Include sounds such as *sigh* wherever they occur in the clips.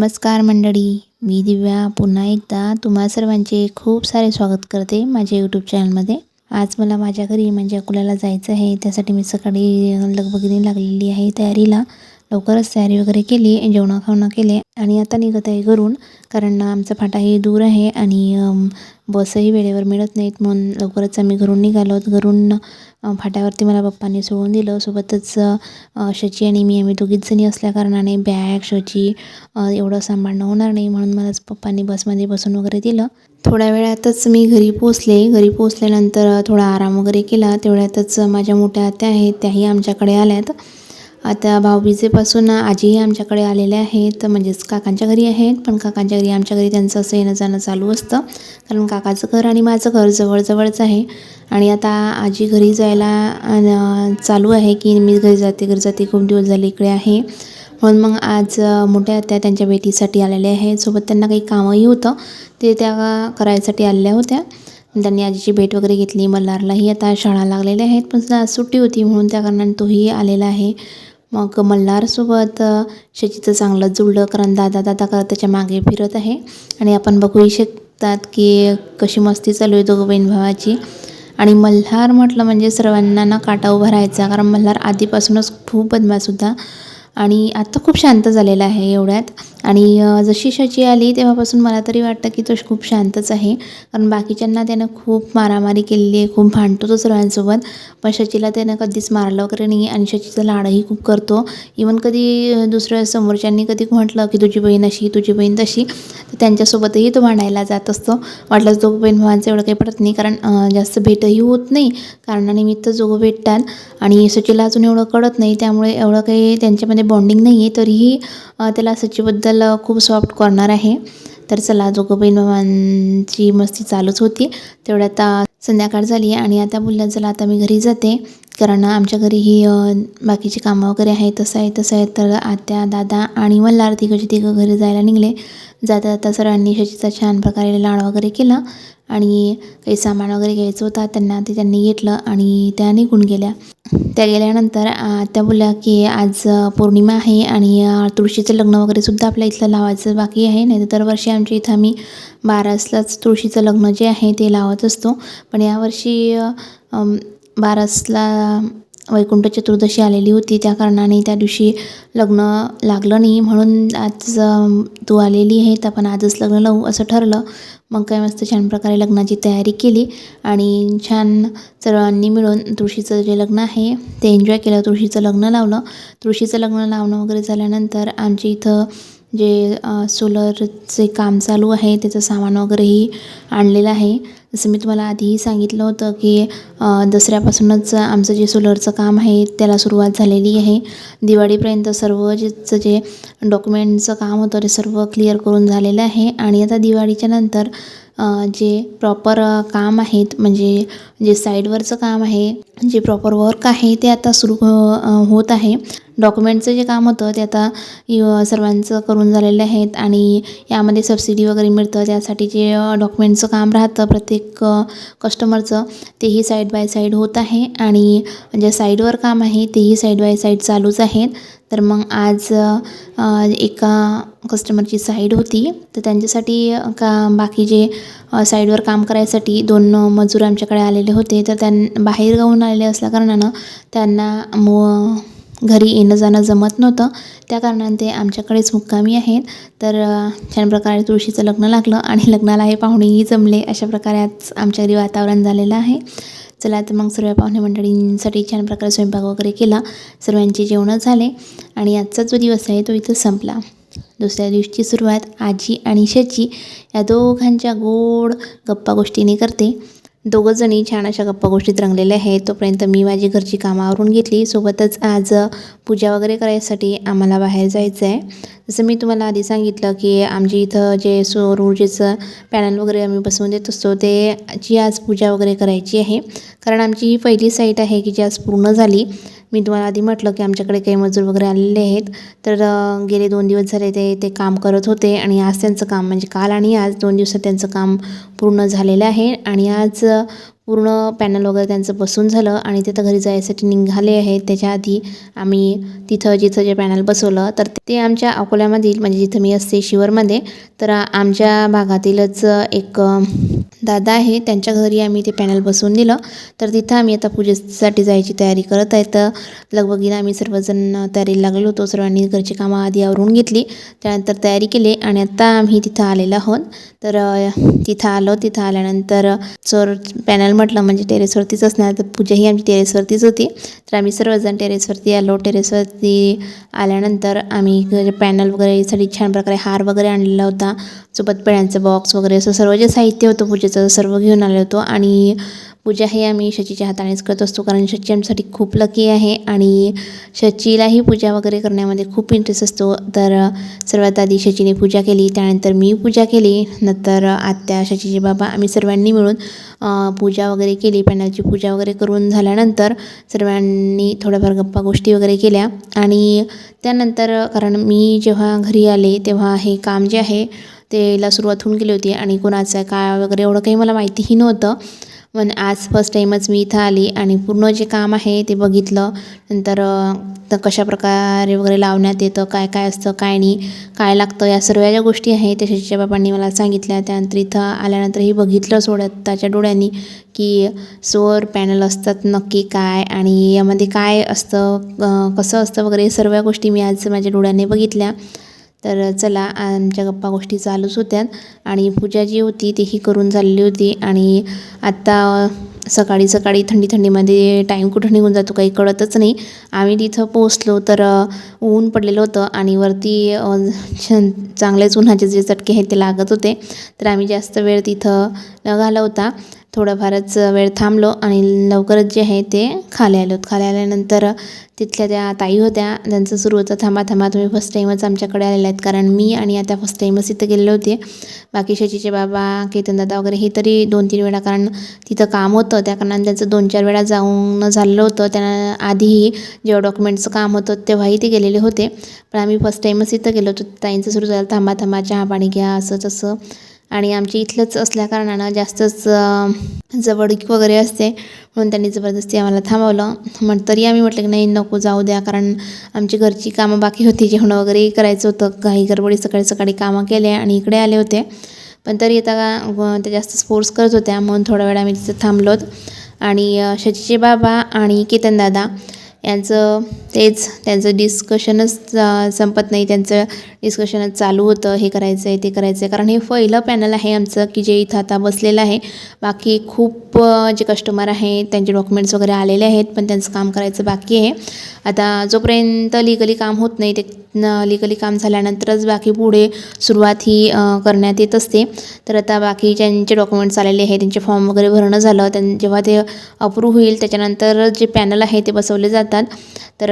नमस्कार मंडळी मी दिव्या. पुन्हा एकदा तुम्हा सर्वांचे खूप सारे स्वागत करते माझ्या यूट्यूब चॅनलमध्ये आज मला माझ्या घरी म्हणजे अकोल्याला जायचं आहे. त्यासाठी मी सकाळी लगबगीने लागलेली आहे तयारीला. लवकरच तयारी वगैरे केली जेवणं खावणं केले आणि आता निघत आहे घरून. कारण आमचा फाटाही दूर आहे आणि बसही वेळेवर मिळत नाहीत म्हणून लवकरच आम्ही घरून निघालो घरून फाट्यावरती मला पप्पांनी सोडून दिलं. सोबतच शची आणि मी आम्ही दोघीच जणी असल्याकारणाने बॅग शची एवढं सांभाळणं होणार नाही म्हणून मलाच पप्पांनी बसमध्ये बसून वगैरे दिलं. थोड्या वेळातच मी घरी पोचले घरी पोचल्यानंतर थोडा आराम वगैरे केला. तेवढ्यातच माझ्या मोठ्या आत्या आहेत त्याही आमच्याकडे आल्यात. आता भाऊबीजेपासून आजीही आमच्याकडे आलेल्या आहेत म्हणजेच काकांच्या घरी आहेत. पण काकांच्या घरी आमच्या घरी त्यांचं असं येणं जाणं चालू असतं. कारण काकाचं घर आणि माझं घर जवळजवळच आहे. आणि आता आजी घरी जायला चालू आहे की मी घरी जाते घरी जाते खूप दिवस झाले इकडे आहे. म्हणून मग आज मोठ्या आत्या त्यांच्या भेटीसाठी आलेल्या आहेत. सोबत त्यांना काही कामंही होतं. ते त्या करायसाठी आलेल्या होत्या. त्यांनी आजीची भेट वगैरे घेतली. मल्हारलाही आता शाळा लागलेल्या आहेत. पण सुद्धा सुट्टी होती म्हणून त्या कारणाने तोही आलेला आहे. मग मल्हारसोबत शचीचं चांगलं जुळलं कारण दादा दादा करत त्याच्यामागे फिरत आहे. आणि आपण बघूही शकतात की कशी मस्ती चालू आहे दोघं बहीण भावाची. आणि मल्हार म्हटलं म्हणजे सर्वांना ना काटा उभा राहायचा कारण मल्हार आधीपासूनच खूप बदमाश होता. आणि आत्ता खूप शांत झालेला आहे एवढ्यात. आणि जशी शची आली तेव्हापासून मला तरी वाटतं की तो खूप शांतच आहे. कारण बाकीच्यांना त्यानं खूप मारामारी केलेली आहे खूप भांडतो तो सर्वांसोबत पण शचीला त्यानं कधीच मारलं वगैरे नाही आणि शचीचा लाडही खूप करतो. इवन कधी दुसऱ्या समोरच्यांनी कधी म्हटलं की तुझी बहीण अशी तुझी बहीण तशी तर त्यांच्यासोबतही तो भांडायला जात असतो. वाटलंच दोघं बहीण भावांचं एवढं काही पडत नाही कारण जास्त भेटही होत नाही. कारणानिमित्त जोगं भेटतात आणि सचीला अजून एवढं कळत नाही. त्यामुळे एवढं काही त्यांच्यामध्ये बॉन्डिंग नाही आहे तरीही त्याला सचीबद्दल अ, खूप सॉफ्ट कॉर्नर आहे. तर चला दोघं बाबांची मस्ती चालूच होती. तेवढ्यात आता संध्याकाळ झाली आणि आता बोललं चला आता मी घरी जाते. कारण आमच्या घरीही ही बाकीची कामं वगैरे आहेत तसं आहे तसं आहे. तर आत्या दादा आणि मल्हार तिघंचे तिघं घरी जायला निघले. जाता जाता सरांनी शशीचा छान प्रकारे लाड वगैरे केला आणि काही सामान वगैरे घ्यायचं होता. त्यांना ते त्यांनी घेतलं आणि त्या निघून गेल्या. त्या गेल्यानंतर त्या बोलल्या की आज पौर्णिमा आहे आणि तुळशीचं लग्न वगैरे सुद्धा आपल्या इथलं लावायचं बाकी आहे. नाही तर दरवर्षी आमच्या इथं आम्ही बारासलाच तुळशीचं लग्न जे आहे ते लावत असतो. पण यावर्षी बारसला वैकुंठ चतुर्दशी आलेली होती. त्या कारणाने त्या दिवशी लग्न लागलं नाही. म्हणून आज तू आलेली आहे तर आपण आजच लग्न लावू असं ठरलं. मग काय मस्त छान प्रकारे लग्नाची तयारी केली. आणि छान सर्वांनी मिळून तुळशीचं जे लग्न आहे ते एन्जॉय केलं. तुळशीचं लग्न लावलं. तुळशीचं लग्न लावणं वगैरे झाल्यानंतर आमच्या इथं जे सोलरचे काम चालू आहे त्याचं सामान वगैरेही आणलेलं आहे. जसं मी तुम्हाला आधीही सांगितलं होतं की दसऱ्यापासूनच आमचं जे सोलरचं काम आहे त्याला सुरुवात झालेली आहे. दिवाळीपर्यंत सर्व जेचं जे डॉक्युमेंटचं काम होतं ते सर्व क्लिअर करून झालेलं आहे. आणि आता दिवाळीच्या नंतर जे प्रॉपर काम आहेत म्हणजे जे साईडवरचं काम आहे जे प्रॉपर वर्क आहे ते आता सुरू होत आहे. डॉक्युमेंटचं जे काम होतं ते आता य- सर्वांचं करून झालेलं आहेत आणि यामध्ये सबसिडी वगैरे मिळतं. त्यासाठी जे डॉक्युमेंटचं काम राहतं प्रत्येक कस्टमरचं तेही साईड बाय साईड होत आहे. आणि जे साईडवर काम आहे तेही साईड बाय साईड चालूच आहेत. तर मग आज एका कस्टमरची साईड होती. तर त्यांच्यासाठी का बाकी जे साईडवर काम करायसाठी दोन मजूर आमच्याकडे आलेले होते. तर त्यां बाहेरगावहून आलेले असल्याकारणानं त्यांना मो घरी येणं जाणं जमत नव्हतं. त्या कारणाने ते आमच्याकडेच मुक्कामी आहेत. तर छान प्रकारे तुळशीचं लग्न लागलं आणि *laughs* लग्नाला हे पाहुणेही जमले. अशा प्रकारे आज आमच्या घरी वातावरण झालेलं आहे. चला तर मग सर्व पाहुणे मंडळींसाठी छान प्रकारे स्वयंपाक वगैरे केला. सर्वांचे जेवणं झाले आणि आजचा जो दिवस आहे तो इथं संपला. दुसऱ्या दिवशीची सुरुवात आजी आणि शची या दोघांच्या गोड गप्पा गोष्टीने करते. दोघंजणी छान अशा गप्पा गोष्टीत रंगलेल्या आहेत. तोपर्यंत मी माझी घरची कामं आवरून घेतली. सोबतच आज पूजा वगैरे करायसाठी आम्हाला बाहेर जायचं आहे जसं मी तुम्हाला आधी सांगितलं की आमच्या इथं जे सौर ऊर्जेचं पॅनल वगैरे आम्ही बसवून देत असतो ते जी आज पूजा वगैरे करायची आहे. कारण आमची ही पहिली साईट आहे की जी आज पूर्ण झाली. मी तुम्हाला आधी म्हटलं की आमच्याकडे काही मजूर वगैरे आलेले आहेत. तर गेले दोन दिवस झाले ते ते काम करत होते आणि आज त्यांचं काम म्हणजे काल आणि आज दोन दिवसात त्यांचं काम पूर्ण झालेलं आहे. आणि आज पूर्ण पॅनल वगैरे त्यांचं बसून झालं आणि तिथं घरी जायसाठी निघाले आहेत. त्याच्या आधी आम्ही तिथं जिथं जे पॅनल बसवलं तर ते आमच्या अकोल्यामधील म्हणजे जिथं मी असते शिवरमध्ये तर आमच्या भागातीलच एक दादा आहे. त्यांच्या घरी आम्ही ते पॅनल बसवून दिलं. तर तिथं आम्ही आता पूजेसाठी जायची तयारी करत आहे तर लगबगीनं आम्ही सर्वजण तयारीला लागलो होतो. सर्वांनी घरची कामं आधी आवरून घेतली. त्यानंतर तयारी केली आणि आता आम्ही तिथं आलेलो आहोत. तर तिथं आलो. तिथं आल्यानंतर चोर पॅनल म्हटलं म्हणजे टेरेसवरतीच असणार तर पूजा ही आमची टेरेसवरतीच होती. तर आम्ही सर्वजण टेरेसवरती आलो. टेरेसवरती आल्यानंतर आम्ही पॅनल वगैरेसाठी छान प्रकारे हार वगैरे आणलेला होता. सोबत पेड्यांचं बॉक्स वगैरे असं सर्व जे साहित्य होतं पूजेचं सर्व घेऊन आलो होतो. आणि पूजा हे आम्ही शचीच्या हातानेच करत असतो कारण शची आमच्यासाठी खूप लकी आहे आणि शचीलाही पूजा वगैरे करण्यामध्ये खूप इंटरेस्ट असतो. तर सर्वात आधी शचीने पूजा केली त्यानंतर मी पूजा केली नंतर आत्या शचीचे बाबा आम्ही सर्वांनी मिळून पूजा वगैरे केली. पॅनलची पूजा वगैरे करून झाल्यानंतर सर्वांनी थोड्याफार गप्पा गोष्टी वगैरे केल्या. आणि त्यानंतर कारण मी जेव्हा घरी आले तेव्हा हे काम जे आहे तेला सुरुवात होऊन गेली होती आणि कोणाचं आहे काय वगैरे एवढं काही मला माहितीही नव्हतं. पण आज फर्स्ट टाईमच मी इथं आली आणि पूर्ण जे काम आहे ते बघितलं. नंतर तर कशा प्रकारे वगैरे लावण्यात येतं काय काय असतं काय नाही काय लागतं या सर्व ज्या गोष्टी आहेत त्या शशीच्या बाबांनी मला सांगितल्या. त्यानंतर इथं आल्यानंतरही बघितलं सोडत त्याच्या डोळ्यांनी की सोर पॅनल असतात नक्की काय आणि यामध्ये काय असतं कसं असतं वगैरे सर्व गोष्टी मी आज माझ्या डोळ्याने बघितल्या. तर चला आमच्या गप्पा गोष्टी चालूच होत्या. आणि पूजा जी होती तीही करून झालेली होती. आणि आत्ता सकाळी सकाळी थंडी थंडीमध्ये टाईम कुठं निघून जातो काही कळतच नाही. आम्ही तिथं पोचलो तर ऊन पडलेलं होतं आणि वरती छान चांगलेच उन्हाचे जे चटके आहेत ते लागत होते. तर आम्ही जास्त वेळ तिथं न घालवता थोडंफारच वेळ थांबलो आणि लवकरच जे आहे ते खाली आलो खाली आल्यानंतर तिथल्या त्या ताई होत्या त्यांचं सुरू होतं थांबा थांबा तुम्ही फर्स्ट टाईमच आमच्याकडे आलेले आहेत. कारण मी आणि आता फर्स्ट टाईमच इथं गेलेले होते. बाकी शचीचे बाबा केतन दादा वगैरे हे तरी दोन तीन वेळा कारण तिथं काम होतं. त्या कारणाने त्यांचं दोन चार वेळा जाऊन झालेलं होतं. त्यांना आधीही जेव्हा डॉक्युमेंटचं काम होतं तेव्हाही ते गेलेले होते. पण आम्ही फर्स्ट टाईमच इथं गेलो होतो. ताईंचं सुरू झालं थांबा थांबा चहा पाणी घ्या असं तसं. आणि आमच्या इथलंच असल्याकारणानं जास्तच जवळ जवळीक वगैरे असते. म्हणून त्यांनी जबरदस्ती आम्हाला थांबवलं. मग तरी आम्ही म्हटलं की नाही नको जाऊ द्या कारण आमची घरची कामं बाकी होती. जेवण वगैरे करायचं होतं. काही गडबडी सकाळी सकाळी कामं केले आणि इकडे आले होते. पण तरी आता ग- त्या जास्त स्पोर्ट्स करत होत्या. म्हणून थोडा वेळ आम्ही तिथं थांबलोत. आणि शचीचे बाबा आणि केतन दादा यांचं तेच त्यांचं डिस्कशनच संपत नाही. त्यांचं डिस्कशनच चालू होतं. हे करायचं आहे ते करायचं आहे कारण हे पहिलं पॅनल आहे आमचं की जे इथं आता बसलेलं आहे. बाकी खूप जे कस्टमर आहे त्यांचे डॉक्युमेंट्स वगैरे आलेले आहेत पण त्यांचं काम करायचं बाकी आहे. आता जोपर्यंत लिगली काम होत नाही ते लिगली काम झाल्यानंतरच बाकी पुढे सुरुवात ही करण्यात येत असते. तर आता बाकी ज्यांचे डॉक्युमेंट्स आलेले आहेत त्यांचे फॉर्म वगैरे भरणं झालं त्यां जेव्हा ते अप्रूव्ह होईल त्याच्यानंतर जे पॅनल आहे ते बसवले जातात. तर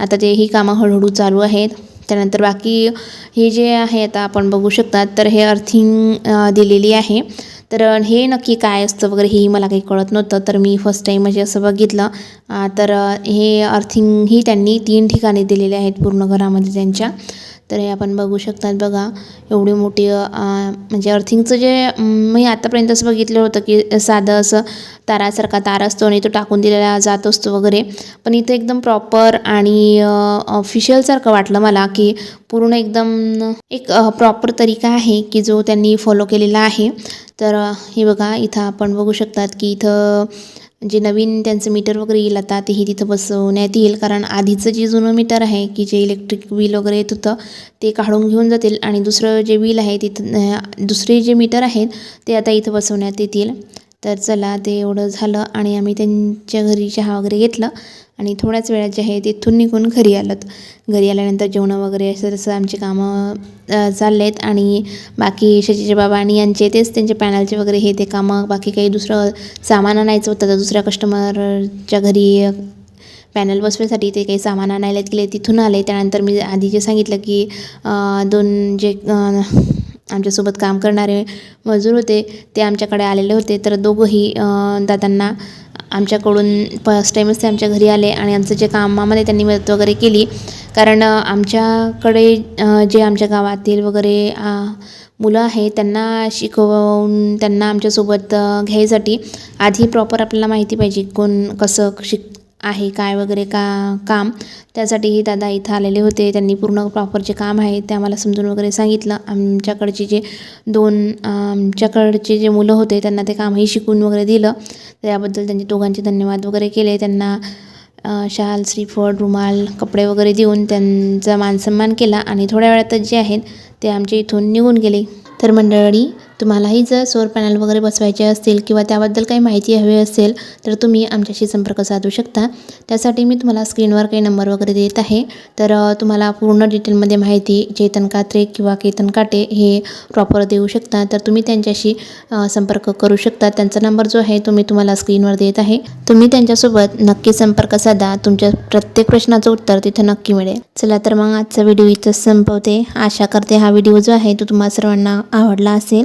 आता ते ही कामं हळूहळू चालू आहेत त्यानंतर बाकी हे जे आहे आता आपण बघू शकतात तर हे अर्थिंग दिलेली आहे. तर हे नक्की काय असतं वगैरे हेही मला काही कळत नव्हतं तर मी फर्स्ट टाईम म्हणजे असं बघितलं. तर हे अर्थिंग ही त्यांनी तीन ठिकाणी दिलेले आहेत पूर्ण घरामध्ये त्यांच्या. तर हे आपण बघू शकतात बघा. एवढी मोठी म्हणजे अर्थिंगचं जे मी आत्तापर्यंत असं बघितलं होतं की साधं असं तारासारखा तार असतो आणि तो टाकून दिलेला जात असतो वगैरे. पण इथं एकदम प्रॉपर आणि ऑफिशियलसारखं वाटलं मला की पूर्ण एकदम एक प्रॉपर तरीका आहे की जो त्यांनी फॉलो केलेला आहे. तर हे बघा इथं आपण बघू शकतात की इथं जे नवीन त्यांचं मीटर वगैरे येईल आता तेही तिथं बसवण्यात येईल. कारण आधीचं जे जुनं मीटर आहे की जे इलेक्ट्रिक बिल वगैरे येत होतं ते काढून घेऊन जातील. आणि दुसरं जे बिल आहे तिथं दुसरे जे मीटर आहेत ते आता इथं बसवण्यात येतील. तर चला ते एवढं झालं. आणि आम्ही त्यांच्या घरी चहा वगैरे घेतलं. आणि थोड्याच वेळात जे आहे तिथून निघून घरी आलोत. घरी आल्यानंतर जेवणं वगैरे असं तसं आमची कामं चालले आहेत आणि बाकी शशीचे बाबा आणि यांचे तेच त्यांचे पॅनलचे वगैरे हे ते कामं बाकी काही दुसरं सामान आणायचं होतं. तर दुसऱ्या कस्टमरच्या घरी पॅनल बसवायसाठी ते काही सामान आणायला गेले तिथून आले. त्यानंतर मी आधी जे सांगितलं की दोन जे आमच्यासोबत काम करणारे मजूर होते ते आमच्याकडे आलेले होते. तर दोघंही दादांना आमच्याकडून फर्स्ट टाईमच ते आमच्या घरी आले आणि आमचं जे कामामध्ये त्यांनी मदत वगैरे केली. कारण आमच्याकडे जे आमच्या गावातील वगैरे मुलं आहे त्यांना शिकवून त्यांना आमच्यासोबत घ्यायसाठी आधी प्रॉपर आपल्याला माहिती पाहिजे कोण कसं शिक आहे काय वगैरे का काम त्यासाठीही दादा इथं आलेले होते. त्यांनी पूर्ण प्रॉपर जे काम आहे ते आम्हाला समजून वगैरे सांगितलं. आमच्याकडचे जे दोन आमच्याकडचे जे मुलं होते त्यांना ते कामही शिकून वगैरे दिलं. त्याबद्दल त्यांचे दोघांचे धन्यवाद वगैरे केले. त्यांना शाल श्रीफळ रुमाल कपडे वगैरे देऊन त्यांचा मानसन्मान केला. आणि थोड्या वेळातच जे आहेत ते आमच्या इथून निघून गेले. तर मंडळी तुम्हालाही जर सोर पॅनल वगैरे बसवायचे असतील किंवा त्याबद्दल काही माहिती हवी असेल तर तुम्ही आमच्याशी संपर्क साधू शकता. त्यासाठी मी तुम्हाला स्क्रीनवर काही नंबर वगैरे देत आहे. तर तुम्हाला पूर्ण डिटेलमध्ये माहिती चेतन कात्रे किंवा केतन काटे हे प्रॉपर देऊ शकता. तर तुम्ही त्यांच्याशी संपर्क करू शकता. त्यांचा नंबर जो आहे तो मी तुम्हाला स्क्रीनवर देत आहे. तुम्ही त्यांच्यासोबत नक्की संपर्क साधा. तुमच्या प्रत्येक प्रश्नाचं उत्तर तिथं नक्की मिळेल. चला तर मग आजचा व्हिडिओ इथंच संपवते. आशा करते हा व्हिडिओ जो आहे तो तुम्हाला सर्वांना आवडला असेल.